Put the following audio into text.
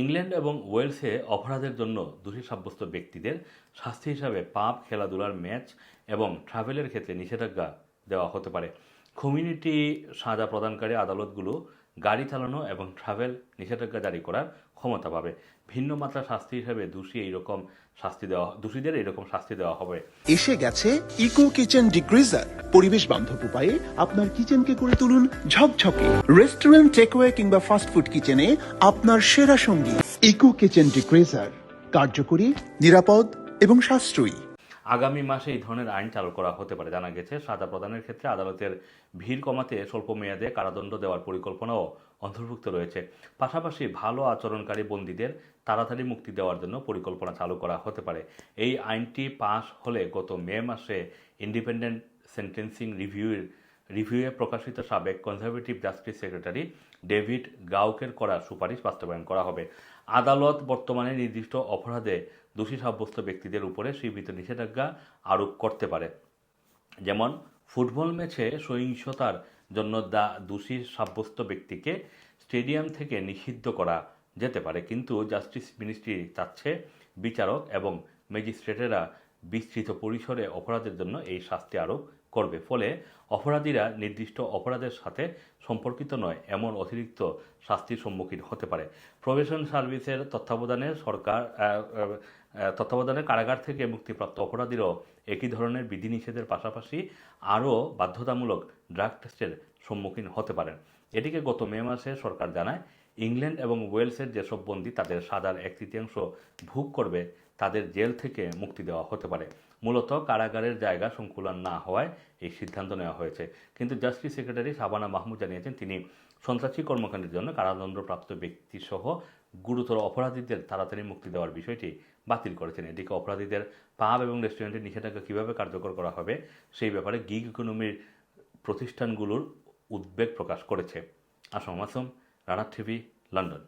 England এবং ওয়েলসে অপরাধের জন্য দোষী সাব্যস্ত ব্যক্তিদের শাস্তি হিসাবে পাপ, খেলাধুলার ম্যাচ এবং ট্রাভেলের ক্ষেত্রে নিষেধাজ্ঞা দেওয়া হতে পারে। কমিউনিটি সাজা প্রদানকারী আদালতগুলো গাড়ি চালানো এবং ট্রাভেল নিষেধাজ্ঞা জারি করার ক্ষমতা পাবে। ভিন্ন মাত্রা শাস্তি হিসাবে দোষী এইরকম শাস্তি দেওয়া, দোষীদের এইরকম শাস্তি দেওয়া হবে। এসে গেছে ইকো কিচেন ডিগ্রিজার পরিবেশ বান্ধব উপায়ে আপনার কিচেনকে করে তুলুন ঝকঝকে। রেস্টুরেন্ট টেকওয়ে কিংবা ফাস্টফুড কিচেনে আপনার সেরা সঙ্গী ইকো কিচেন ডিগ্রিজার কার্যকরী, নিরাপদ এবং সাশ্রয়ী। আগামী মাসে এই ধরনের আইন চালু করা হতে পারে। জানা গেছে, সাজা প্রদানের ক্ষেত্রে আদালতের ভিড় কমাতে স্বল্প মেয়াদে কারাদণ্ড দেওয়ার পরিকল্পনাও অন্তর্ভুক্ত রয়েছে। পাশাপাশি ভালো আচরণকারী বন্দীদের তাড়াতাড়ি মুক্তি দেওয়ার জন্য পরিকল্পনা চালু করা হতে পারে। এই আইনটি পাশ হলে গত মে মাসে ইন্ডিপেন্ডেন্ট সেন্টেন্সিং রিভিউয়ের রিভিউয়ে প্রকাশিত সাবেক কনজারভেটিভ জাস্টিস সেক্রেটারি ডেভিড গাউকের করা সুপারিশ বাস্তবায়ন করা হবে। আদালত বর্তমানে নির্দিষ্ট অপরাধে দোষী সাব্যস্ত ব্যক্তিদের উপরে সীমিত নিষেধাজ্ঞা আরোপ করতে পারে। যেমন, ফুটবল ম্যাচে সহিংসতার জন্য দা, দোষী সাব্যস্ত ব্যক্তিকে স্টেডিয়াম থেকে নিষিদ্ধ করা যেতে পারে। কিন্তু জাস্টিস মিনিস্ট্রি চাচ্ছে বিচারক এবং ম্যাজিস্ট্রেটেরা বিস্তৃত পরিসরে অপরাধের জন্য এই শাস্তি আরোপ করবে। ফলে অপরাধীরা নির্দিষ্ট অপরাধের সাথে সম্পর্কিত নয়, এমন অতিরিক্ত শাস্তির সম্মুখীন হতে পারে। প্রবেশন সার্ভিসের তত্ত্বাবধানে সরকার তত্ত্বাবধানে কারাগার থেকে মুক্তিপ্রাপ্ত অপরাধীরাও একই ধরনের বিধিনিষেধের পাশাপাশি আরও বাধ্যতামূলক ড্রাগ টেস্টের সম্মুখীন হতে পারেন। এদিকে গত মে মাসে সরকার জানায়, ইংল্যান্ড এবং ওয়েলসের যেসব বন্দী তাদের সাজার এক তৃতীয়াংশ ভোগ করবে, তাদের জেল থেকে মুক্তি দেওয়া হতে পারে। মূলত কারাগারের জায়গা সংকুলন না হওয়ায় এই সিদ্ধান্ত নেওয়া হয়েছে। কিন্তু জাস্টিস সেক্রেটারি শাবানা মাহমুদ জানিয়েছেন, তিনি সন্ত্রাসী কর্মকাণ্ডের জন্য কারাদণ্ডপ্রাপ্ত ব্যক্তিসহ গুরুতর অপরাধীদের তাড়াতাড়ি মুক্তি দেওয়ার বিষয়টি বাতিল করেছেন। এদিকে অপরাধীদের পাব এবং রেস্টুরেন্টের নিষেধাজ্ঞা কীভাবে কার্যকর করা হবে, সেই ব্যাপারে গিগ ইকোনমির প্রতিষ্ঠানগুলোর উদ্বেগ প্রকাশ করেছে। Assam Masum Rana TV London.